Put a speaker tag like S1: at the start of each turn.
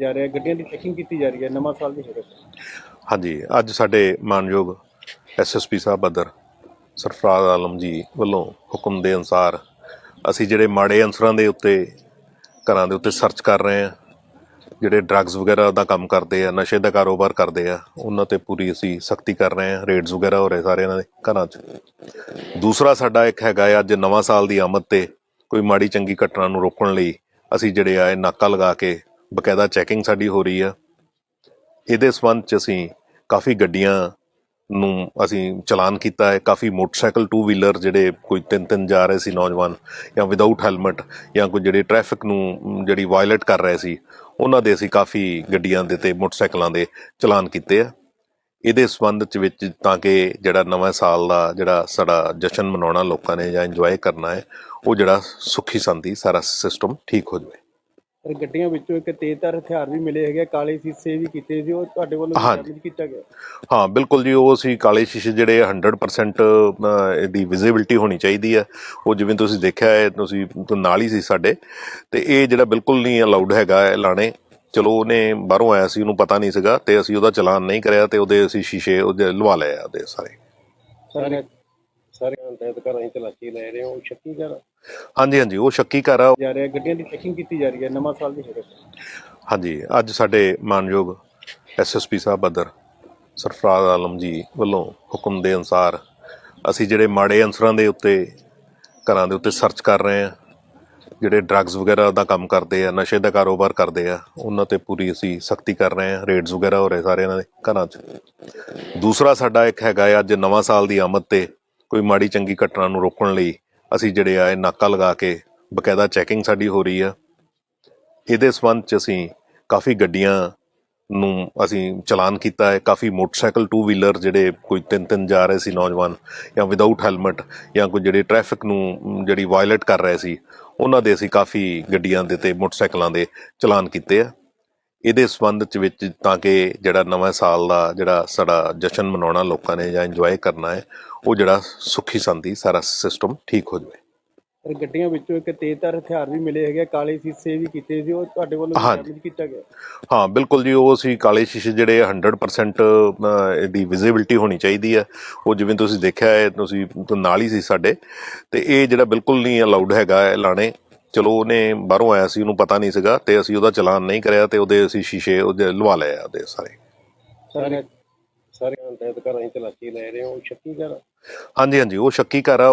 S1: ਜਾ ਰਿਹਾ ਗੱਡੀਆਂ ਦੀ ਚੈਕਿੰਗ ਕੀਤੀ ਜਾ ਰਹੀ ਹੈ, ਨਵਾਂ ਸਾਲ ਦੀ ਹੈਗਾ
S2: ਹਾਂਜੀ, ਅੱਜ ਸਾਡੇ ਮਾਨਯੋਗ ਐਸਐਸਪੀ ਸਾਹਿਬ ਬਦਰ ਸਰਫਰਾਜ਼ ਆਲਮ ਜੀ ਵੱਲੋਂ ਹੁਕਮ ਦੇ ਅਨੁਸਾਰ ਅਸੀਂ ਜਿਹੜੇ ਮਾੜੇ ਅਨਸਰਾਂ ਦੇ ਉੱਤੇ, ਘਰਾਂ ਦੇ ਉੱਤੇ ਸਰਚ ਕਰ ਰਹੇ ਹਾਂ, ਜਿਹੜੇ ਡਰੱਗਸ ਵਗੈਰਾ ਦਾ ਕੰਮ ਕਰਦੇ ਆ, ਨਸ਼ੇ ਦਾ ਕਾਰੋਬਾਰ ਕਰਦੇ ਆ, ਉਹਨਾਂ ਤੇ ਪੂਰੀ ਅਸੀਂ ਸਖਤੀ ਕਰ ਰਹੇ ਹਾਂ ਰੇਡਸ ਵਗੈਰਾ ਹੋ ਰਹੇ ਸਾਰੇ ਇਹਨਾਂ ਦੇ ਘਰਾਂ 'ਚ। ਦੂਸਰਾ ਸਾਡਾ ਇੱਕ ਹੈਗਾ ਹੈ ਅੱਜ ਨਵਾਂ ਸਾਲ ਦੀ ਆਮਦ ਤੇ ਕੋਈ ਮਾੜੀ ਚੰਗੀ ਘਟਨਾ ਨੂੰ ਰੋਕਣ ਲਈ ਅਸੀਂ ਜਿਹੜੇ ਆ ਨਾਕਾ ਲਗਾ ਕੇ ਬਕਾਇਦਾ ਚੈਕਿੰਗ ਸਾਡੀ ਹੋ ਰਹੀ ਆ। ਇਹਦੇ ਸੰਬੰਧ ਚ ਅਸੀਂ ਕਾਫੀ ਗੱਡੀਆਂ ਨੂੰ ਅਸੀਂ ਚਲਾਨ ਕੀਤਾ ਹੈ। ਕਾਫੀ ਮੋਟਰਸਾਈਕਲ ਟੂ ਵੀਲਰ ਜਿਹੜੇ ਕੋਈ ਤਿੰਨ ਤਿੰਨ ਜਾ ਰਹੇ ਸੀ ਨੌਜਵਾਨ ਜਾਂ ਵਿਦਆਊਟ ਹੈਲਮਟ ਜਾਂ ਕੋਈ ਜਿਹੜੇ ਟ੍ਰੈਫਿਕ ਨੂੰ ਜਿਹੜੀ ਵਾਇਲੇਟ ਕਰ ਰਹੇ ਸੀ, ਉਹਨਾਂ ਦੇ ਅਸੀਂ ਕਾਫੀ ਗੱਡੀਆਂ ਦੇ ਤੇ ਮੋਟਰਸਾਈਕਲਾਂ ਦੇ ਚਲਾਨ ਕੀਤੇ ਆ। ਇਹਦੇ ਸੰਬੰਧ ਚ ਵਿੱਚ ਤਾਂ ਕਿ ਜਿਹੜਾ ਨਵਾਂ ਸਾਲ ਦਾ ਜਿਹੜਾ ਸਾਡਾ ਜਸ਼ਨ ਮਨਾਉਣਾ ਲੋਕਾਂ ਨੇ ਜਾਂ ਇੰਜੋਏ ਕਰਨਾ ਹੈ, ਉਹ ਜਿਹੜਾ ਸੁੱਖੀ ਸੰਦੀ ਸਾਰਾ ਸਿਸਟਮ ਠੀਕ ਹੋ ਜਾਵੇ।
S1: ਪਰ ਗੱਡੀਆਂ ਵਿੱਚੋਂ ਇੱਕ ਤੇਜ਼ਧਾਰ ਹਥਿਆਰ ਵੀ ਮਿਲੇ ਹੈਗੇ ਕਾਲੇ ਸੀਸੇ ਵੀ ਕੀਤੇ ਸੀ ਉਹ ਤੁਹਾਡੇ ਵੱਲੋਂ
S2: ਹਾਂਜੀ।
S1: ਡੈਮੇਜ ਕੀਤਾ ਗਿਆ।
S2: ਹਾਂ ਬਿਲਕੁਲ ਜੀ ਉਹ ਅਸੀਂ ਕਾਲੇ ਸ਼ੀਸ਼ੇ ਜਿਹੜੇ ਆ 100% ਅਹ, ਇਹਦੀ ਵਿਜ਼ਿਬਿਲਟੀ ਹੋਣੀ ਚਾਹੀਦੀ ਹੈ ਉਹ ਜਿਵੇਂ ਤੁਸੀਂ ਦੇਖਿਆ ਹੈ ਤੁਸੀਂ ਤੋਂ ਨਾਲ ਹੀ ਸੀ ਸਾਡੇ ਤੇ ਇਹ ਜਿਹੜਾ ਬਿਲਕੁਲ ਨਹੀਂ ਅਲਾਉਡ ਹੈਗਾ ਇਹ ਲਾਣੇ। ਚਲੋ ਉਹਨੇ ਬਾਹਰੋਂ ਆਇਆ ਸੀ ਉਹਨੂੰ ਪਤਾ ਨਹੀਂ ਸੀਗਾ ਤੇ ਅਸੀਂ ਉਹਦਾ ਚਲਾਨ ਨਹੀਂ ਕਰਿਆ ਤੇ ਉਹਦੇ ਅਸੀਂ ਸ਼ੀਸ਼ੇ ਉਹਦੇ ਲਵਾ ਲਏ ਆ ਉਹਦੇ ਸਾਰੇ।
S1: ਸਾਰੇ ਸਾਰੇ ਤਹਿਤ ਘਰਾਂ ਦੀ ਤਲਾਸ਼ੀ ਲੈ ਰਹੇ ਹੋ ਉਹ ਸ਼ੱਕੀ ਕਰ
S2: ਹਾਂਜੀ ਹਾਂਜੀ ਉਹ ਸ਼ੱਕੀ ਘਰ ਆ।
S1: ਜਾ ਰਿਹਾ ਗੱਡੀਆਂ ਦੀ ਚੈਕਿੰਗ ਕੀਤੀ ਜਾ ਰਹੀ ਹੈ ਨਵਾਂ ਸਾਲ ਦੀ ਹੈਗਾ
S2: ਹਾਂਜੀ ਅੱਜ ਸਾਡੇ ਮਾਨਯੋਗ ਐਸਐਸਪੀ ਸਾਹਿਬ ਬਦਰ ਸਰਫਰਾਜ਼ ਆਲਮ ਜੀ ਵੱਲੋਂ ਹੁਕਮ ਦੇ ਅਨੁਸਾਰ ਅਸੀਂ ਜਿਹੜੇ ਮਾੜੇ ਅਨਸਰਾਂ ਦੇ ਉੱਤੇ ਘਰਾਂ ਦੇ ਉੱਤੇ ਸਰਚ ਕਰ ਰਹੇ ਹਾਂ ਜਿਹੜੇ ਡਰੱਗਸ ਵਗੈਰਾ ਦਾ ਕੰਮ ਕਰਦੇ ਆ ਨਸ਼ੇ ਦਾ ਕਾਰੋਬਾਰ ਕਰਦੇ ਆ ਉਹਨਾਂ ਤੇ ਪੂਰੀ ਅਸੀਂ ਸਖਤੀ ਕਰ ਰਹੇ ਹਾਂ ਰੇਡਸ ਵਗੈਰਾ ਹੋ ਰਹੇ ਸਾਰੇ ਇਹਨਾਂ ਦੇ ਘਰਾਂ 'ਚ। ਦੂਸਰਾ ਸਾਡਾ ਇੱਕ ਹੈਗਾ ਹੈ ਅੱਜ ਨਵਾਂ ਸਾਲ ਦੀ ਆਮਦ ਤੇ ਕੋਈ ਮਾੜੀ ਚੰਗੀ ਘਟਨਾ ਨੂੰ ਰੋਕਣ ਲਈ ਅਸੀਂ ਜਿਹੜੇ ਆ ਇਹ ਨਾਕਾ ਲਗਾ ਕੇ ਬਕਾਇਦਾ ਚੈਕਿੰਗ ਸਾਡੀ ਹੋ ਰਹੀ ਆ। ਇਹਦੇ ਸੰਬੰਧ ਚ ਅਸੀਂ ਕਾਫੀ ਗੱਡੀਆਂ ਨੂੰ ਅਸੀਂ ਚਲਾਨ ਕੀਤਾ ਹੈ। ਕਾਫੀ ਮੋਟਰਸਾਈਕਲ ਟੂ ਵੀਲਰ ਜਿਹੜੇ ਕੋਈ ਤਿੰਨ ਤਿੰਨ ਜਾ ਰਹੇ ਸੀ ਨੌਜਵਾਨ ਜਾਂ ਵਿਦਆਊਟ ਹੈਲਮਟ ਜਾਂ ਕੋਈ ਜਿਹੜੇ ਟ੍ਰੈਫਿਕ ਨੂੰ ਜਿਹੜੀ ਵਾਇਲੇਟ ਕਰ ਰਹੇ ਸੀ, ਉਹਨਾਂ ਦੇ ਅਸੀਂ ਕਾਫੀ ਗੱਡੀਆਂ ਦੇ ਤੇ ਮੋਟਰਸਾਈਕਲਾਂ ਦੇ ਚਲਾਨ ਕੀਤੇ ਆ। ਇਹਦੇ ਸੰਬੰਧ ਚ ਵਿੱਚ ਤਾਂ ਕਿ ਜਿਹੜਾ ਨਵਾਂ ਸਾਲ ਦਾ ਜਿਹੜਾ ਸਾਡਾ ਜਸ਼ਨ ਮਨਾਉਣਾ ਲੋਕਾਂ ਨੇ ਜਾਂ ਇੰਜੋਏ ਕਰਨਾ ਹੈ ਉਹ ਜਿਹੜਾ ਸੁੱਖੀ ਸੰਦੀ ਸਾਰਾ ਸਿਸਟਮ ਠੀਕ ਹੋ ਜਾਵੇ।
S1: ਪਰ ਗੱਡੀਆਂ ਵਿੱਚੋਂ ਇੱਕ ਤੇਜ਼ਧਾਰ ਹਥਿਆਰ ਵੀ ਮਿਲੇ ਹੈਗੇ ਕਾਲੇ ਸੀਸੇ ਵੀ ਕੀਤੇ ਸੀ ਉਹ ਤੁਹਾਡੇ ਵੱਲੋਂ। ਡੈਮੇਜ ਕੀਤਾ ਗਿਆ।
S2: ਹਾਂ ਬਿਲਕੁਲ ਜੀ ਉਹ ਅਸੀਂ ਕਾਲੇ ਸ਼ੀਸ਼ੇ ਜਿਹੜੇ ਆ 100% ਅਹ, ਇਹਦੀ ਵਿਜ਼ਿਬਿਲਟੀ ਹੋਣੀ ਚਾਹੀਦੀ ਹੈ ਉਹ ਜਿਵੇਂ ਤੁਸੀਂ ਦੇਖਿਆ ਹੈ ਤੁਸੀਂ ਨਾਲ ਹੀ ਸੀ ਸਾਡੇ ਤੇ ਇਹ ਜਿਹੜਾ ਬਿਲਕੁਲ ਨਹੀਂ ਅਲਾਉਡ ਹੈਗਾ ਇਹ ਲਾਣੇ ਚਲੋ ਉਹਨੇ ਬਾਹਰੋਂ ਆਇਆ ਸੀ ਉਹਨੂੰ ਪਤਾ ਨਹੀਂ ਸੀਗਾ ਤੇ ਅਸੀਂ ਉਹਦਾ ਚਲਾਨ ਨਹੀਂ ਕਰਿਆ ਤੇ ਉਹਦੇ ਅਸੀਂ ਸ਼ੀਸ਼ੇ ਉਹਦੇ ਲਵਾ ਲਏ ਆ ਉਹਦੇ ਸਾਰੇ।
S1: ਸਾਰੇ ਸਾਰੇ ਘਰਾਂ ਤਲਾਸ਼ੀ ਲੈ ਰਹੇ ਹੋ ਸ਼ੱਕੀ
S2: ਹਾਂਜੀ ਹਾਂਜੀ ਉਹ ਸ਼ੱਕੀ ਘਰ ਆ